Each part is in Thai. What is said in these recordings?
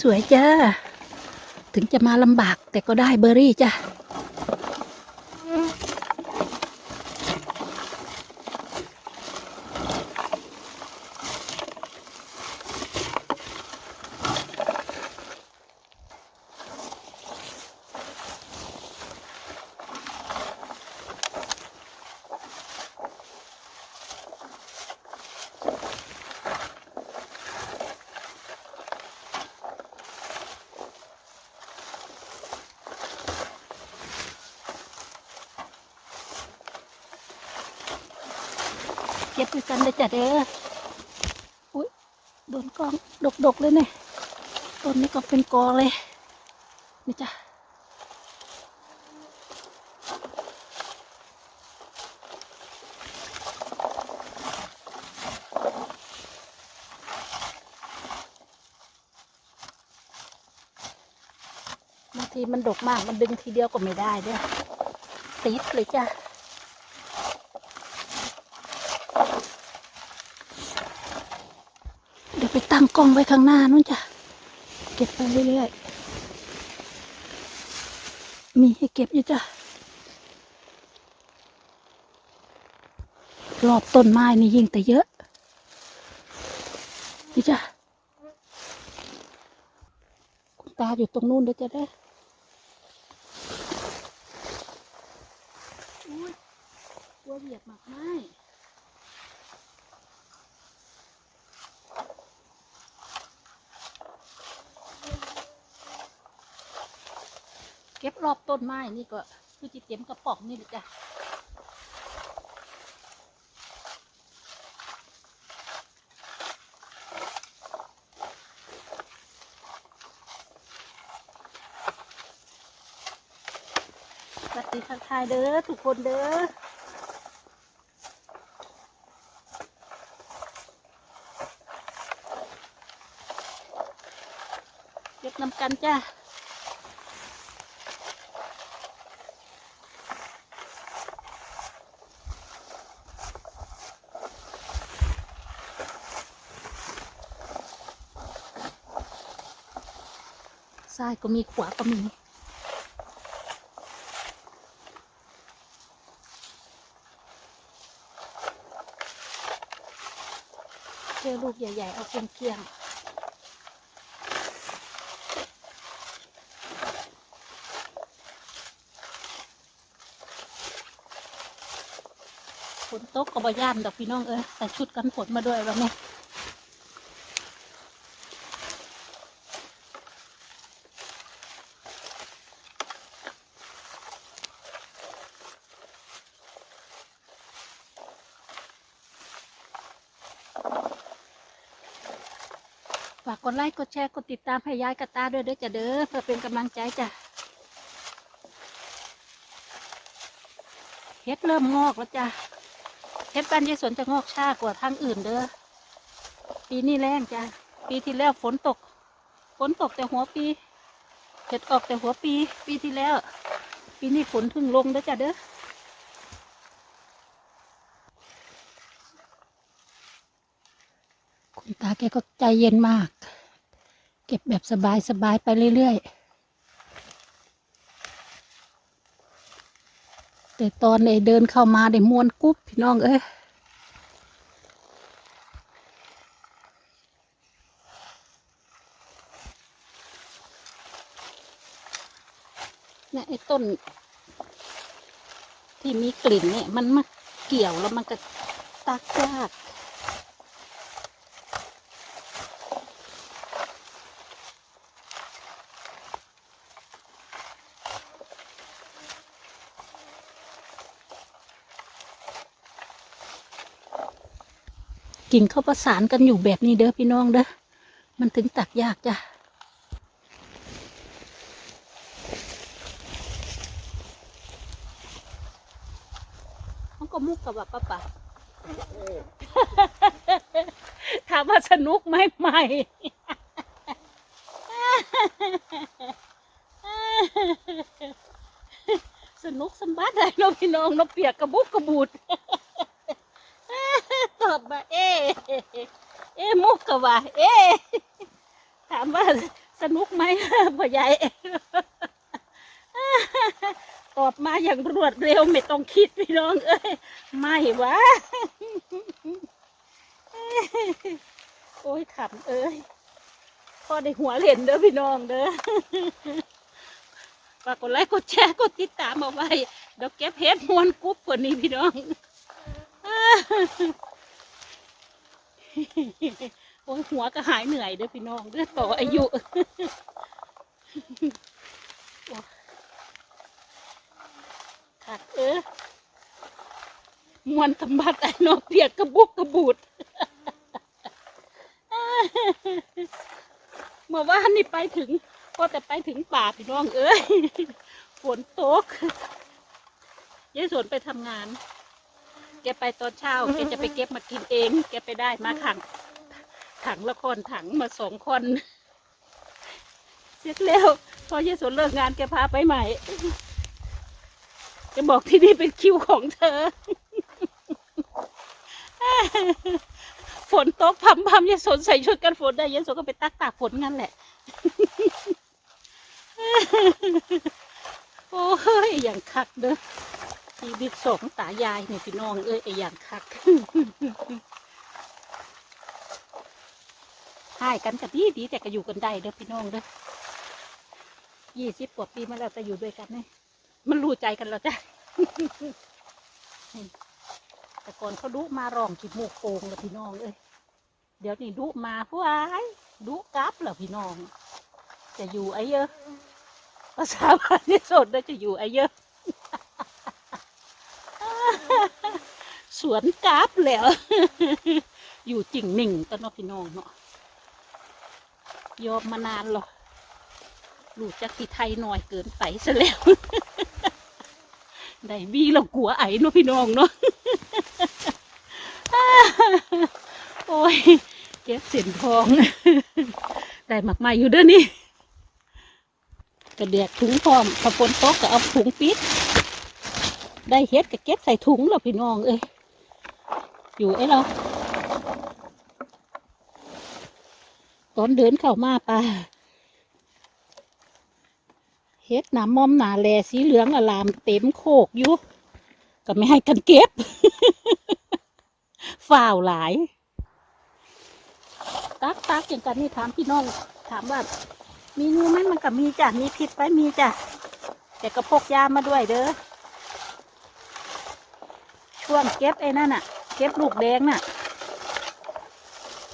สวยๆจ้า ถึงจะมาลำบากแต่ก็ได้เบอร์รี่จ้า เก็บด้วยกันเลยจ้ะเด้ออุ้ยโดนกองดกๆเลยเนี่ยต้นนี้ก็เป็นกอเลยนี่จ้ะบางทีมันดกมากมันดึงทีเดียวก็ไม่ได้เด้อติดเลยจ้ะ เดี๋ยว ไปตั้งกล้องไว้ข้างหน้านู่นจ้ะ เก็บไปเรื่อยๆ มีให้เก็บอยู่จ้ะ รอบต้นไม้นี่ยิ่งแต่เยอะ นี่จ้ะ คุณตาอยู่ตรงนู้นเดี๋ยวจะได้ออุ้ยกลัวเหยียบหมากไม้ เก็บรอบ ต้นไม้นี่ก็คือจิเตรียมกระป๋องนี่แหละจ้ะสวัสดีทักทายเด้อทุกคนเด้อเก็บน้ำกันจ้า ซ้ายก็มีขวาก็มี เจอลูกใหญ่ ๆ เอาเกลี้ยงๆฝนตกก็บ่ย่านดอกพี่น้องเอ้ยใส่ชุดกันฝนมาด้วยวันนี้ กดไลค์กดแชร์กดติดตามให้ยายกระตาด้วยเด้อจ้ะเด้อเพื่อเป็นกำลังใจจ้ะเฮ็ดเริ่มงอกแล้วจ้ะเฮ็ดบ้านยายสวนจะงอกช้ากว่าทางอื่นเด้อปีนี้แรงจ้ะปีที่แล้วฝนตก ฝนตกแต่หัวปีเห็ดออกแต่หัวปี ปีที่แล้ว ปีนี้ฝนเพึ่งลงเด้อจ้ะเด้อ คุณตาแกก็ใจเย็นมาก เก็บแบบสบายสบายๆไปเรื่อยๆ แต่ตอนไอ้เดินเข้ามาได้มวนกุ๊บพี่น้องเอ้ยเนี่ยไอ้ต้น ที่มีกลิ่นเนี่ย มันมาเกี่ยวแล้วมันก็ตักยาก กิ่งเขาประสานกันอยู่แบบนี้เด้อพี่น้องเด้อ มันถึงตักยากจ้ะเขาก็มุกกับแบบป้าป่าถามว่าสนุกไหมไม่สนุกสมบัติได้เนาะพี่น้องเนาะเปียกกระบุกกระบูด เอ๊มุกกะว่า เอ๊ถามว่าสนุกไหมพ่อใหญ่ตอบมาอย่างรวดเร็วไม่ต้องคิดพี่น้องเอ้ยไม่วะโอ้ยขำเอ้ยพอได้หัวเล่นเด้อพี่น้องเด้อฝากกดไลค์กดแชร์กดติดตามเอาไว้เดี๋ยวเก็บเห็ดมวนกรุ๊บกว่านี้พี่น้อง โอ้ยหัวก็หายเหนื่อยเด้อพี่น้องเด้อต่ออายุขัดเออมวนตำบัดไอ้นอกเปียกกระบุกกระบูดเมื่อวานนี่ไปถึงพอแต่ไปถึงป่าพี่น้องเอ้ยฝนตกยายสวนไปทำงาน แกไปตอนเช้าแกจะไปเก็บมากินเอง แกไปได้มาขัง ถังละคนถังมาสองคน เสร็จแล้ว พอยายสวนเลิกงานแกพาไปใหม่แกบอกที่นี่เป็นคิวของเธอ ฝนตกพำพำยายสนใส่ชุดกันฝนได้ยายสนก็ไปตักตากฝนงั้นแหละ โอ้ยอย่างคักเด้อ ชีวิตสองตายายนี่พี่น้องเอ้ยไอ้อย่างคักให้กันกันดีดีแต่ก็อยู่กันได้เด้อพี่น้องเด้อยี่สิบกว่าปีมาแล้วจะอยู่ด้วยกันเนี่ยมันรู้ใจกันแล้วจ้ะแต่ก่อนเขาดุมารองขีดมูกโป่งแล้วพี่น้องเอ้ยเดี๋ยวนี้ดุมาผู้อายดุกลับแล้วพี่น้อง จะอยู่ไอ้เยอะภาษาบาลีสดได้จะอยู่ไอ้เยอะ สวนกราฟแล้ว อยู่จริงหนิ่งตอนนอพี่น้องเนาะยอมมานานหรอรู้จักที่ไทยหน่อยเกินไปซะแล้ว ได้วีเรากลัวไอ้เนาะพี่น้องเนาะโอ้ยเก็บเสียนทอง ได้มากมายอยู่เด้อนี่กระเดียกถุงพร้อมพอฝนตกก็เอาถุงปิด ได้เฮ็ดก็เก็บใส่ถุงแล้วพี่น้องเอ้ย อยู่ไอ้เราตอนเดินเข้ามาป่าเฮ็ดหนามอมหนาแลสีเหลืองอลามเต็มโคกอยู่ก็ไม่ให้กันเก็บฝ่าวหลาย ตักตักอย่างกันนี่ถามพี่น้อง ถามว่า มีงูไหมมันก็มีจ้ะ มีพิษไปมีจ้ะ แต่ก็พกยามาด้วยเด้อ ช่วงเก็บไอ้นั่นน่ะ เก็บลูกแดงน่ะ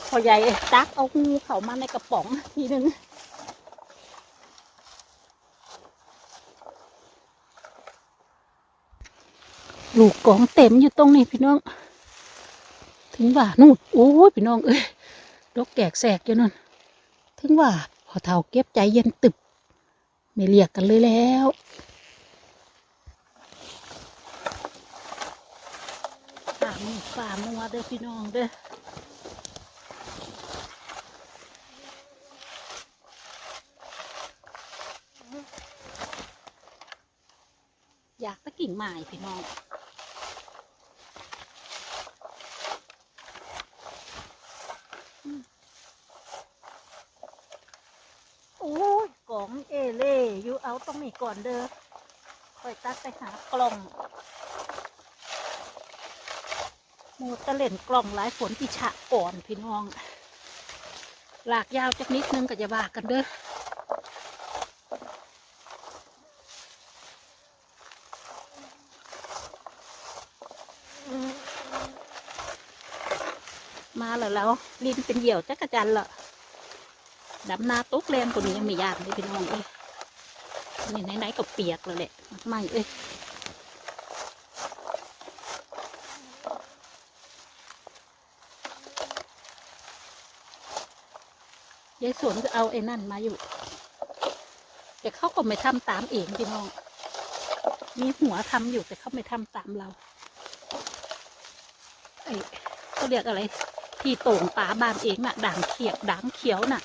พอใหญ่ตักเอางูเข้ามาในกระป๋องทีนึงลูกกองเต็มอยู่ตรงนี้พี่น้อง ถึงว่านู่นโอ้ยพี่น้องเอ้ยดกแกกแสกอยู่นั่นถึงว่าพอเท่าเก็บใจเย็นตึบไม่เรียกกันเลยแล้ว ฝ่ามัวเด้อพี่น้องเด้ออยากตะกิ่งไม้พี่น้องโอ้ยกล่องเอเล่อยู่เอาตรงนี้ก่อนเด้อคอยตักไปหากล่อง หมูตะเล่นกล่องหลายฝนที่ฉะก่อนพี่น้อง หลากยาวจักนิดนึงก็จะบากันเด้อมาแล้วแล้วลินเป็นเหยี่ยวจักรจันละดำนาตุ๊กแรงคนนี้ยังไม่ยากเลยพี่น้องเอ้ยนี่ไหนๆก็เปียกแล้วแหละไม่เอ้ย ยายสวนก็เอาไอ้นั่นมาอยู่ แต่เขาก็ไม่ทำตามเองพี่น้อง มีหัวทำอยู่แต่เขาไม่ทำตามเราไอ้เขาเรียกอะไร ที่โต่งป่าบานเองน่ะ ด่างเขียวด่างเขียวน่ะ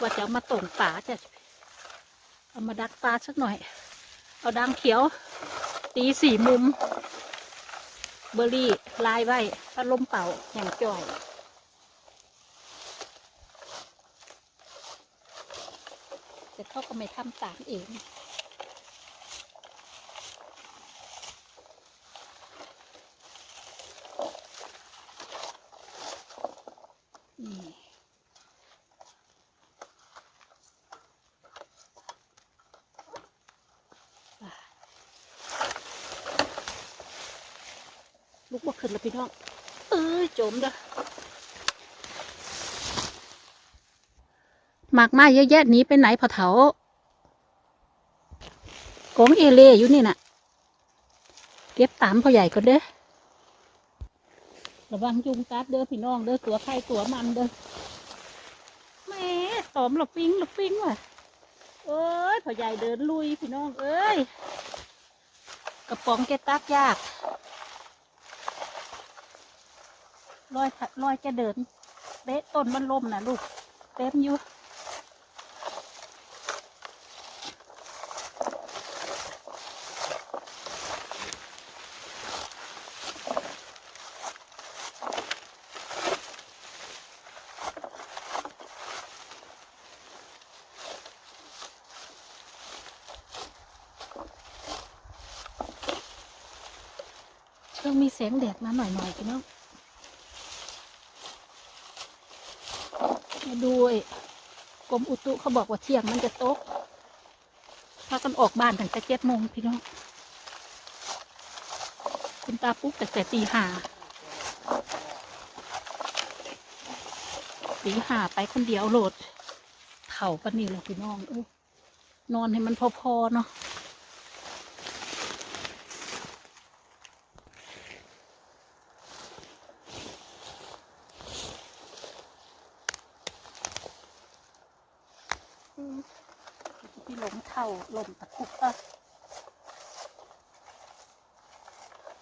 ว่าจะามาโต่งป่าจะเอามาดักปลาสักหน่อย เอาด่างเขียว ตีสี่มุม เบอร์รี่ลายไว้พัดลมเป่าแห่างจ่อย แต่ เขาก็ไม่ทำตามเอง นี่อะลูกว่าขึ้นแล้วพี่น้อง เอ้ยจมเด้อห มากไม้เยอะแยะหนี้ไปไหนพอเถาโกงเอเล่อยู่นี่น่ะ เก็บตามพ่อใหญ่ก่อนเด้อระวังยุงกัดเด้อพี่น้องเด้อตัวใครตัวมันเด้อแม่ตอมหลบปิ้งหลบปิ้งว่ะเอ้ยพ่อใหญ่เดินลุยพี่น้องเอ้ยกระป๋องแกตักยากลอยลอยแกเดินเตะต้นมันลมนะลูกเต็มอยู่ เชิงมีแสงแดดมาหน่อยๆพี่น้องมาดูไอ้กรมอุตุเขาบอกว่าเที่ยงมันจะตกพากันออกบ้านตั้งแต่เจ็ดโมงพี่น้องคุณตาปุ๊กแต่แต่ตีห้าตีห้าไปคนเดียวโหลดเข่าปนนี่เลยพี่น้องอนอนให้มันพอๆเนาะ ที่หลงเท่าลมตะคุบเออ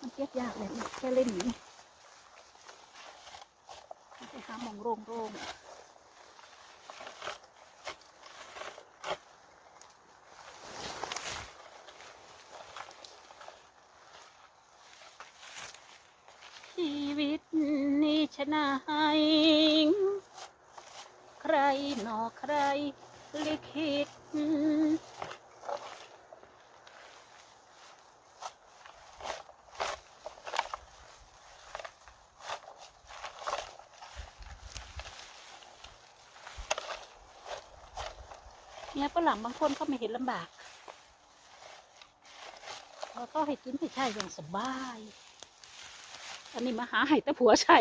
มันเก็บยากเลยแค่เล่นนี้ไปหามองโรงโรงชีวิตนี้ชนะให้ใครหนอใคร ลิขิต เนี่ยฝรั่งบางคนเขาไม่เห็นลำบากเขาก็ให้กินให้ใช่อย่างสบาย อันนี้มาหาให้แต่ผัวใช่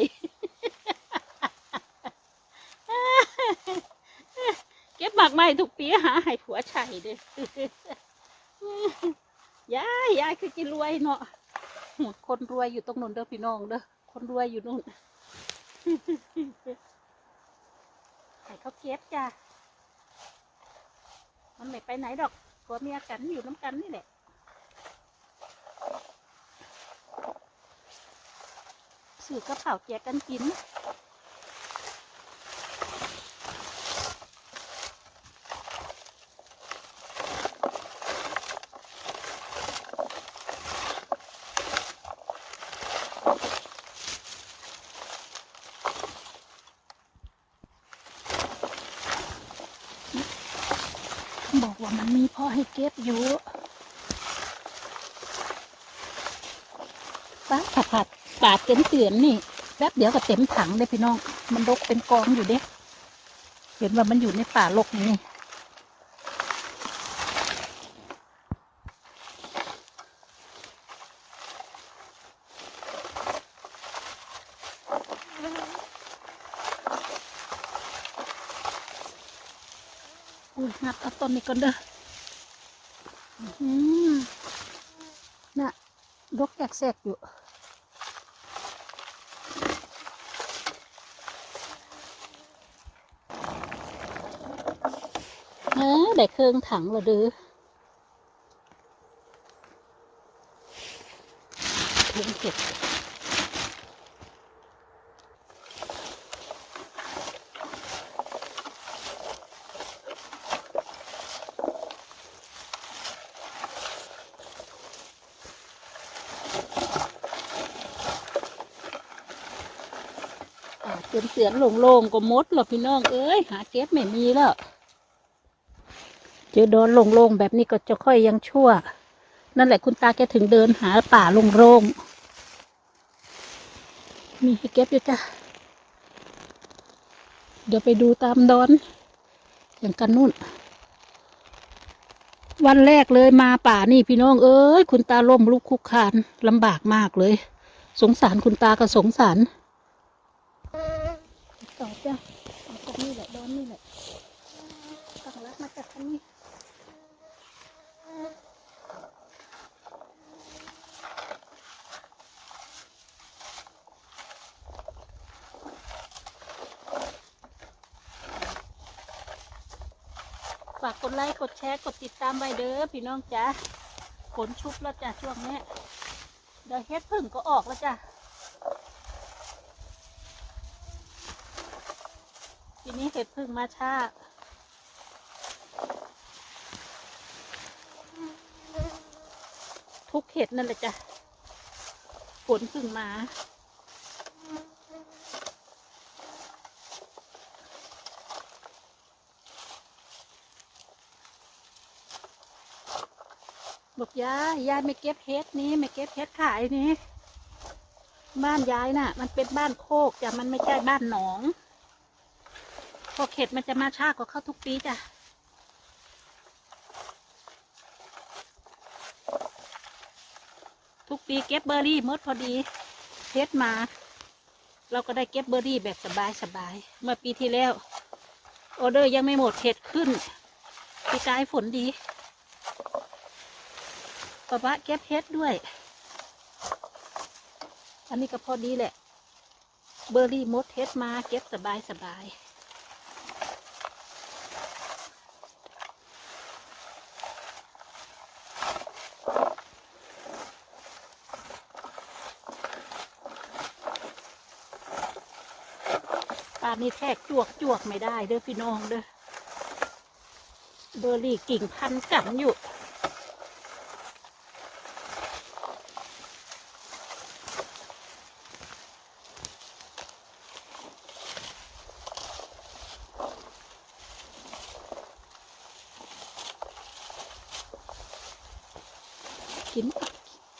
เก็บหมากไม้ทุกปีหาให้ผัวใช่เด้ยายยายคือกินรวยเนาะคนรวยอยู่ตรงนู้นเด้อพี่น้องเด้อคนรวยอยู่นู่นให้เขาเก็บจ้ะ มันไม่ไปไหนดอกผัวเมียกันอยู่น้ำกันนี่แหละสื่อกระเป๋าแจกกันกิน ว่ามันมีพ่อให้เก็บอยู่ป้าผัดผัดปาดเต็มเตือนนี่แป๊บเดี๋ยวก็เต็มถังเลยพี่น้อง มันรกเป็นกองอยู่เด้ เห็นว่ามันอยู่ในป่ารกนี่ อุ้ยงัดเอาต้นนี้ก่อนเด้ออือหือน่ะรกแกกอยู่เออได้เครื่องถังและดื้อถุงเก็บ อนเตือนโล่งๆก็มดแล้วพี่น้องเอ้ยหาเก็บไม่มีแล้วเจอดอนโล่งๆแบบนี้ก็จะค่อยยังชั่ว นั่นแหละคุณตาแกถึงเดินหาป่าโล่งๆมีให้เก็บอยู่จ้ะเดี๋ยวไปดูตามดอน อย่างกันนู่น วันแรกเลยมาป่านี่พี่น้องเอ้ยคุณตาล่มลุกคุกคานลำบากมากเลย สงสารคุณตาก็สงสาร จ้ะเอาจากนี่แหละดอนนี่แหละตั้งรักมาจากทางนี้ฝากกดไลค์กดแชร์กดติดตามไว้เด้อพี่น้องจ้ะฝนชุบแล้วจ้ะช่วงนี้เดี๋ยวเฮ็ดพึ่งก็ออกแล้วจ้ะ ทีนี้เห็ดพึ่งมาชาทุกเห็ดนั่นแหละจ้ะฝนพึ่งมา บอกยายยายไม่เก็บเฮ็ดนี้ไม่เก็บเฮ็ดขายนี้ บ้านยายน่ะ มันเป็นบ้านโคกจ้ะมันไม่ใช่บ้านหนอง พอเข็ดมันจะมาช้ากว่าเข้าทุกปีจ้ะทุกปีเก็บเบอร์รี่มดพอดีเฮ็ดมา เราก็ได้เก็บเบอร์รี่แบบสบายสบายๆเมื่อปีที่แล้วออเดอร์ยังไม่หมดเห็ดขึ้นปีกายฝนดีปะปะเก็บเฮ็ดด้วย อันนี้ก็พอดีแหละ เบอร์รี่มดเฮ็ดมาเก็บสบายสบายานนี้แทกจวกจวกไม่ได้เด้อพี่น้องเด้อเบอร์รี่กิ่งพันกันอยู่กิน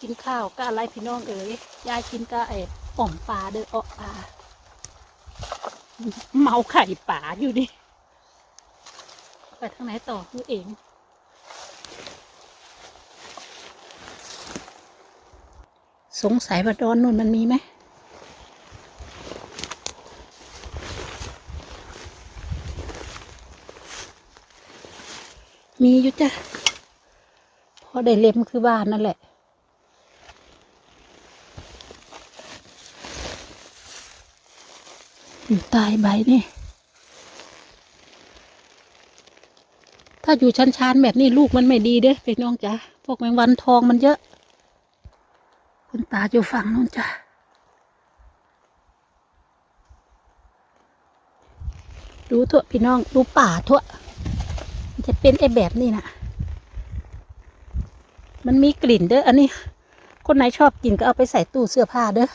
กินข้าวก็อะไรพี่น้องเอ๋ยยายกินก็ไอ้อ่อมปลาเด้อออกปลา เมาไข่ป่าอยู่ดิไปทางไหนต่อคือเองสงสัยว่าดอนนู่นมันมีไหมมีอยู่จ้ะพอได้เล็มคือบ้านนั่นแหละ อยู่ใต้ใบนี่ ถ้าอยู่ชันๆแบบนี้ลูกมันไม่ดีเด้อพี่น้องจ้ะพวกแมงวันทองมันเยอะ คุณตาอยู่ฝั่งนู้นจ้ะดูเถอะพี่น้องดูป่าเถอะมันจะเป็นไอ้แบบนี้นะมันมีกลิ่นเด้ออันนี้ คนไหนชอบกินก็เอาไปใส่ตู้เสื้อผ้าเด้อ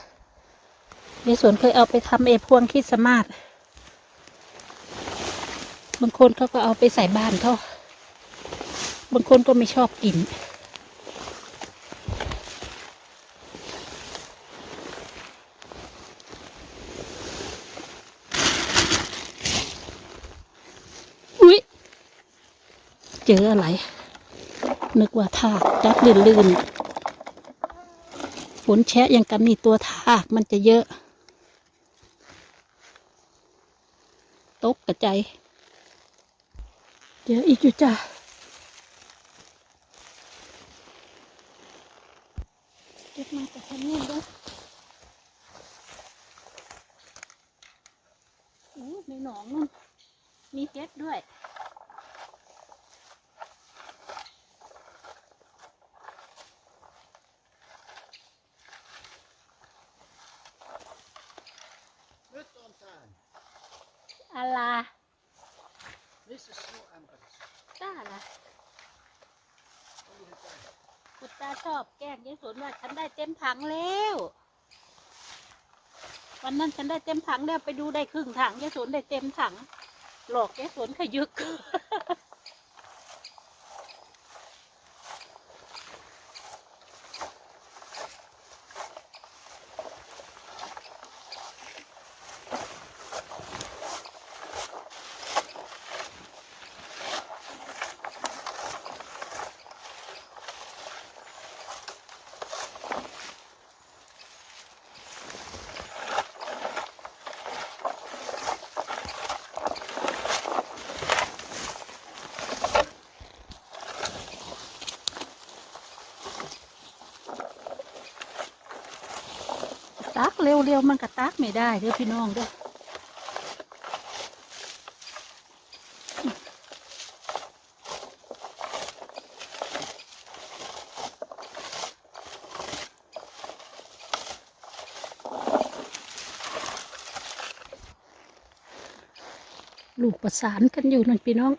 ในสวนเคยเอาไปทำเอพวงคิดสต์มาสบางคนเขาก็เอาไปใส่บ้านเขาบางคนก็ไม่ชอบกิน อุ๊ย เจออะไร นึกว่าทากจับลื่นๆฝนแชะอย่างกันนี่ตัวทากมันจะเยอะ กระจายเดี๋ยวอีกอยู่จ้ะเก็บมาจากทางนี้เด้อโอ้ในหนองนั่นมีเก็ดด้วย อะไร This is so ambers. จ้าล่ะคุณตาชอบแกล้งยายสนว่าฉันได้เต็มถังแล้ว วันนั้นฉันได้เต็มถังแล้วไปดูได้ครึ่งถังยายสนได้เต็มถัง หลอกยายสนขยึก เร็วๆมันก็ตักไม่ได้เด้อพี่น้องเด้อลูกประสานกันอยู่นั่นพี่น้อง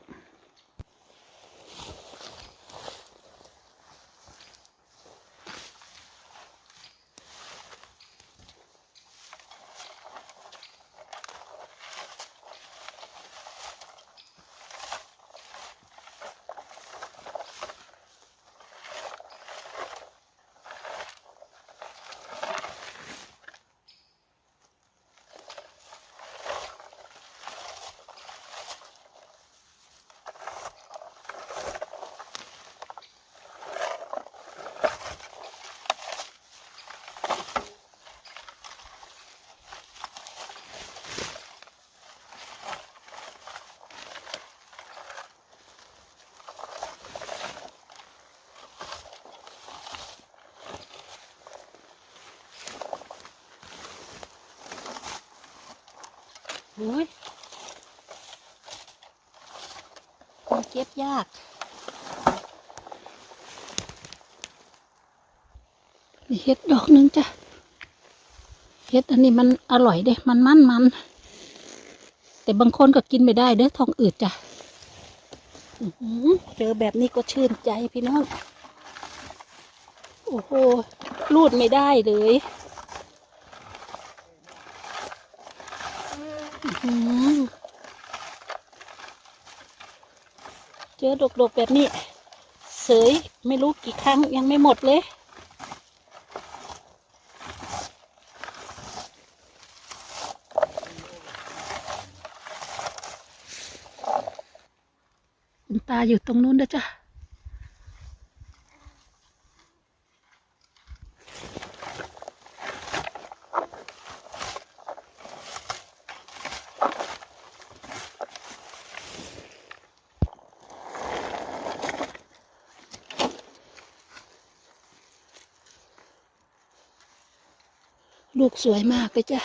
อ้ยมันเก็บยากมีเห็ดดอกหนึงจ้ะ เห็ดอันนี้มันอร่อยเด้ มันมันมัน แต่บางคนก็กินไม่ได้เด้อท้องอืดจ้ะอื้อหือเจอแบบนี้ก็ชื่นใจพี่น้อง โอ้โหรูดไม่ได้เลย อื้อหือ เจอดกๆแบบนี้ เสยไม่รู้กี่ครั้งยังไม่หมดเลย คุณตาอยู่ตรงนู้นเด้อจ้ะ สวยมากเลยจ้ะ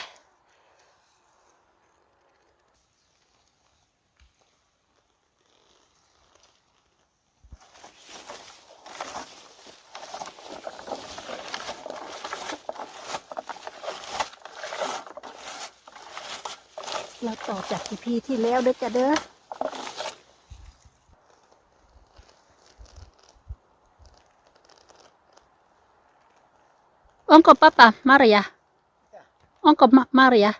เราต่อจากที่พีที่แล้วเด้อจ้ะเด้อองกบป้าป้ามาเลยอะ onko ma- Maria?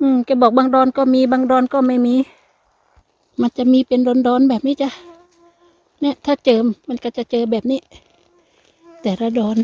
อืมแกบอกบางดอนก็มีบางดอนก็ไม่มี มันจะมีเป็นดอนๆแบบนี้จ้ะ เนี่ย ถ้าเจอมันก็จะเจอแบบนี้ แต่ละดอน